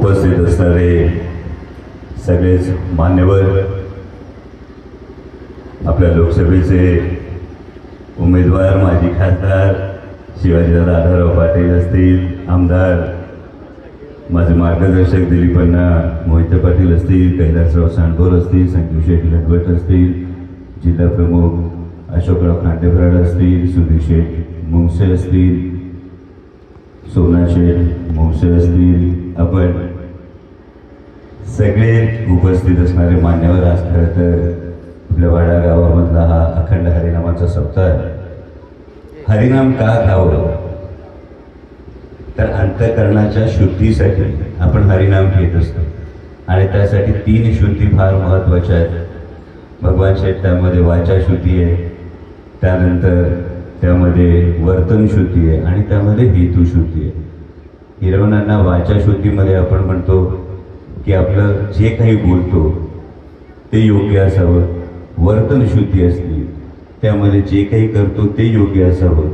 उपस्थित असणारे सगळेच मान्यवर आपल्या लोकसभेचे उमेदवार माजी खासदार शिवाजीदादा आढळराव पाटील असतील आमदार माझे मार्गदर्शक दिलीपण्णा मोहिते पाटील असतील कैलासराव सांडोर असतील संजीव शेठ लटवट असतील जिल्हा प्रमुख अशोकराव खांडेफराड असतील सुधीर शेठ मुंगसे असतील सोना शेठ मुंगसे असतील आपण सगळे उपस्थित असणारे मान्यवर आज खरं तर आपल्या वाडा गावामधला हा अखंड हरिनामाचा सप्ताह आहे. हरिनाम का गावं तर अंतकरणाच्या शुद्धीसाठी आपण हरिनाम घेत असतो. आणि त्यासाठी तीन शुद्धी फार महत्त्वाच्या आहेत. भगवान शेठ त्यामध्ये वाचा शुद्धी आहे त्यानंतर त्यामध्ये वर्तन शुद्धी आहे आणि त्यामध्ये हेतू शुद्धी आहे. हिरवणांना वाचा शुद्धीमध्ये आपण म्हणतो की आपलं जे काही बोलतो ते योग्य असावं. वर्तन शुद्धी असली त्यामध्ये जे काही करतो ते योग्य असावं.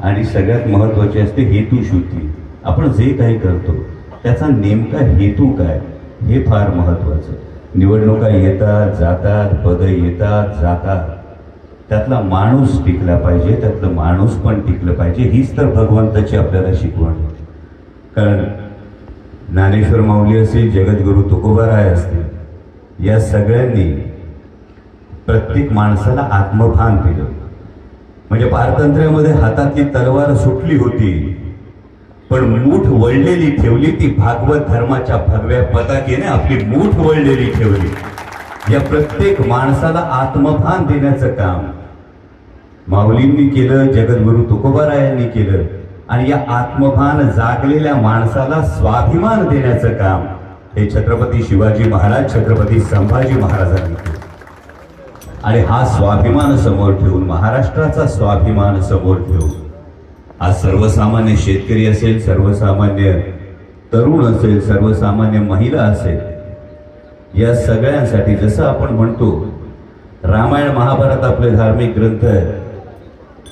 आणि सगळ्यात महत्त्वाचे असते हेतू शुद्धी. आपण जे काही करतो त्याचा नेमका हेतू काय हे फार महत्त्वाचं. निवडणुका येतात जातात पदं येतात जातात. त्यातला माणूस टिकला पाहिजे त्यातलं माणूस पण टिकलं पाहिजे हीच तर भगवंताची आपल्याला शिकवण कारण ज्ञानेश्वर माऊली असतील जगद्गुरु तुकोबाराय असतील. या सगळ्यांनी प्रत्येक माणसाला आत्मभान दिलं. म्हणजे पारतंत्र्यामध्ये हातातली तलवार सुटली होती पण मूठ वळलेली ठेवली ती भागवत धर्माच्या भगव्या पताकेने आपली मूठ वळलेली ठेवली. या प्रत्येक माणसाला आत्मभान देण्याचं काम माऊलींनी केलं जगद्गुरु तुकोबारायांनी केलं. आणि या आत्मभान जागलेल्या माणसाला स्वाभिमान देण्याचं काम हे छत्रपती शिवाजी महाराज छत्रपती संभाजी महाराजांनी केलं. आणि हा स्वाभिमान समोर ठेवून महाराष्ट्राचा स्वाभिमान समोर ठेवून आज सर्वसामान्य शेतकरी असेल सर्वसामान्य तरुण असेल सर्वसामान्य महिला असेल या सगळ्यांसाठी जसं आपण म्हणतो रामायण महाभारत आपले धार्मिक ग्रंथ आहेत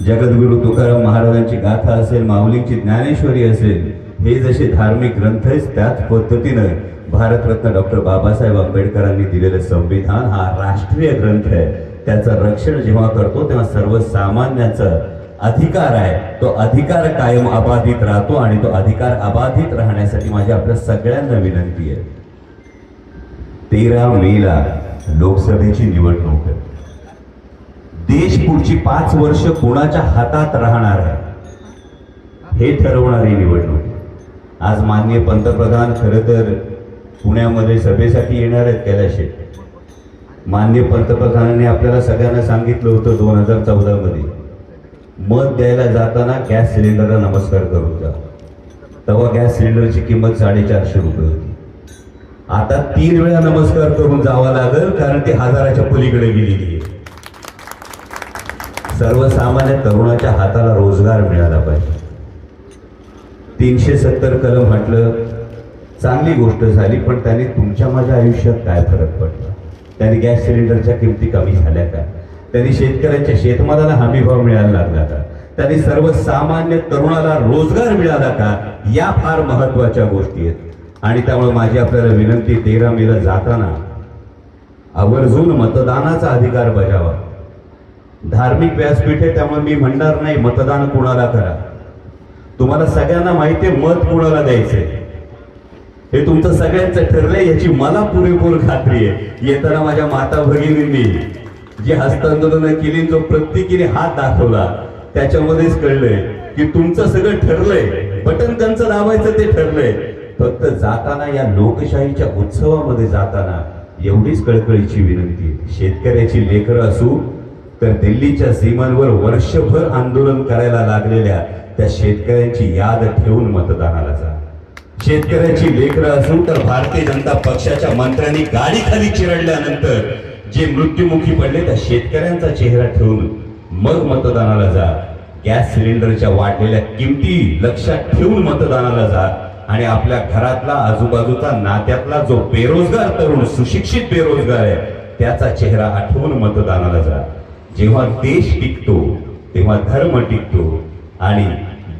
जगद्गुरु तुकाराम महाराजांची गाथा असेल माऊलींची ज्ञानेश्वरी असेल हे जसे धार्मिक ग्रंथ आहेत त्याच पद्धतीनं भारतरत्न डॉक्टर बाबासाहेब आंबेडकरांनी दिलेलं संविधान हा राष्ट्रीय ग्रंथ आहे. त्याचं रक्षण जेव्हा करतो तेव्हा सर्वसामान्याचा अधिकार आहे. तो अधिकार कायम अबाधित राहतो आणि तो अधिकार अबाधित राहण्यासाठी माझी आपल्या सगळ्यांना विनंती आहे. तेरा मेला लोकसभेची निवडणूक आहे. देश पुढची पाच वर्ष कोणाच्या हातात राहणार आहे? हे ठरवणारी निवडणूक. आज माननीय पंतप्रधान खरं तर पुण्यामध्ये सभेसाठी येणार आहेत कैलाशे. माननीय पंतप्रधानांनी आपल्याला सगळ्यांना सांगितलं होतं दोन हजार चौदामध्ये. मत द्यायला जाताना गॅस सिलेंडरला नमस्कार करून जा. तेव्हा गॅस सिलेंडरची किंमत साडेचारशे रुपये होती. आता तीन वेळा नमस्कार करून जावा लागेल कारण ती हजाराच्या पलीकडे गेलेली आहे. सर्वसामान्य तरुणाच्या हाताला रोजगार मिळाला पाहिजे. तीनशे सत्तर कलम म्हटलं चांगली गोष्ट झाली पण त्यांनी तुमच्या माझ्या आयुष्यात काय फरक पडला? त्याने गॅस सिलेंडरच्या किमती कमी झाल्या का? त्यांनी शेतकऱ्यांच्या शेतमालाला हमीभाव मिळायला लागला का? त्यांनी सर्वसामान्य तरुणाला रोजगार मिळाला का? या फार महत्त्वाच्या गोष्टी आहेत. आणि त्यामुळे माझी आपल्याला विनंती तेरा मेला जाताना आवर्जून मतदानाचा अधिकार बजावा. धार्मिक व्यासपीठ आहे त्यामुळे मी म्हणणार नाही मतदान कुणाला करा. तुम्हाला सगळ्यांना माहिती आहे मत कुणाला द्यायचंय. हे तुमचं सगळ्यांचं ठरलंय याची मला पुरेपूर खात्री आहे. येताना माझ्या माता भगिनींनी जी हस्तांदोलन केली जो प्रत्येकीने हात दाखवला त्याच्यामध्येच कळलंय की तुमचं सगळं ठरलंय. बटन त्यांचं दाबायचं ते ठरलंय. फक्त जाताना या लोकशाहीच्या उत्सवामध्ये जाताना एवढीच कळकळीची विनंती शेतकऱ्याची लेकरं असू तर दिल्लीच्या सीमांवर वर्षभर आंदोलन करायला लागलेल्या त्या शेतकऱ्यांची याद ठेवून मतदानाला जा. शेतकऱ्याची लेकरं असून तर भारतीय जनता पक्षाच्या मंत्र्यांनी गाडी खाली चिरडल्यानंतर जे मृत्युमुखी पडले त्या शेतकऱ्यांचा चेहरा ठेवून मग मतदानाला जा. गॅस सिलेंडरच्या वाढलेल्या किमती लक्षात ठेवून मतदानाला जा आणि आपल्या घरातला आजूबाजूचा नात्यातला जो बेरोजगार तरुण सुशिक्षित बेरोजगार आहे त्याचा चेहरा आठवून मतदानाला जा. जेव्हा देश टिकतो तेव्हा धर्म टिकतो आणि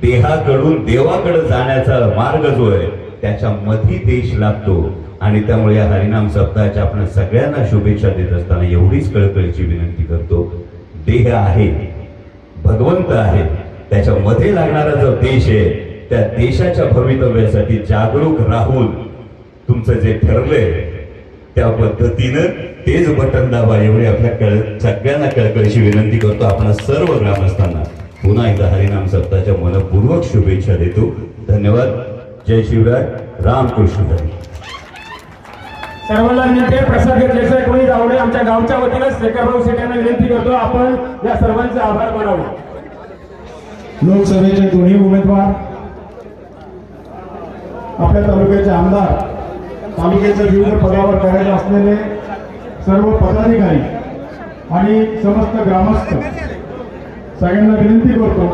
देहाकडून देवाकडे जाण्याचा मार्ग जो आहे त्याच्यामध्ये देश लागतो आणि त्यामुळे या हरिनाम सप्ताहाच्या आपण सगळ्यांना शुभेच्छा देत असताना एवढीच कळकळीची विनंती करतो. देह आहे भगवंत आहे त्याच्यामध्ये लागणारा जो देश आहे त्या देशाच्या भवितव्यासाठी जागरूक राहून तुमचं जे ठरलंय त्या पद्धतीनं तेच बटन दाबा एवढी आपल्या कळ सगळ्यांना कळकळीची विनंती करतो आपण सर्व ग्रामस्थांना. पुन्हा एकदा हरिनाम सप्ताहाच्या मनपूर्वक शुभेच्छा देतो. धन्यवाद. जय शिवराय. रामकृष्ण हरी. सर्वांना विनंती आहे प्रसाद घेतल्याशिवाय कोणी जाऊ नये आमच्या गावच्या वतीनं शेखरभाऊ शेट यांना विनंती करतो. आपण या सर्वांचे आभार मानावे. लोकसभेचे दोन्ही उमेदवार आपल्या तालुक्याचे आमदार तालुक्याच्या विविध पदावर करायचे असलेले सर्व पदाधिकारी आणि समस्त ग्रामस्थ सगळ्यांना विनंती करतो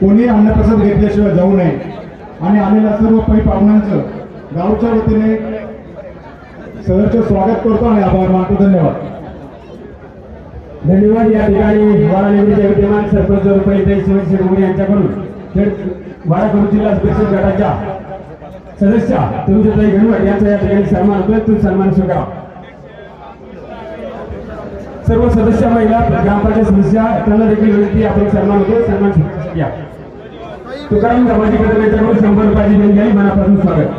कोणी अन्नप्रसाद घेतल्याशिवाय जाऊ नये. आणि आलेल्या सर्व पै पाहुण्यांचं गावच्या वतीने सहर्ष स्वागत करतो आणि आभार मानतो धन्यवाद. धन्यवाद या ठिकाणी वाराणेचे विद्यमान सरपंच रुपये शिवसेना शिरोमणी यांच्याकडून खेड वाडा जिल्हा परिषद गटाच्या सदस्या तुमच्या घनवट यांचा या ठिकाणी सन्मान होतोय. तो सन्मान स्वीकारा. सर्व सदस्य महिला ग्रामपंचायत सदस्या त्यांना देखील विनंती आपण सन्मान होतो सन्मान या तुकाराम सामाजिक पत्र शंभर रुपयाची देणगी आणि मनापासून स्वागत.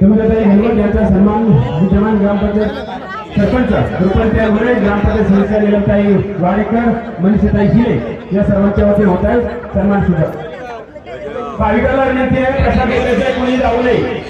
तुम्ही हेलवट यांचा सन्मान विद्यमान ग्रामपंचायत सरपंच रुपये मुळे ग्रामपंचायत सदस्य निलमताई वाडेकर मनीषाताई हिरे या सर्वांच्या वतीने होत आहेत. सन्मान सुद्धा. भाविकाला विनंती आहे प्रसाद घेतल्याशिवाय कोणी जाऊ नये.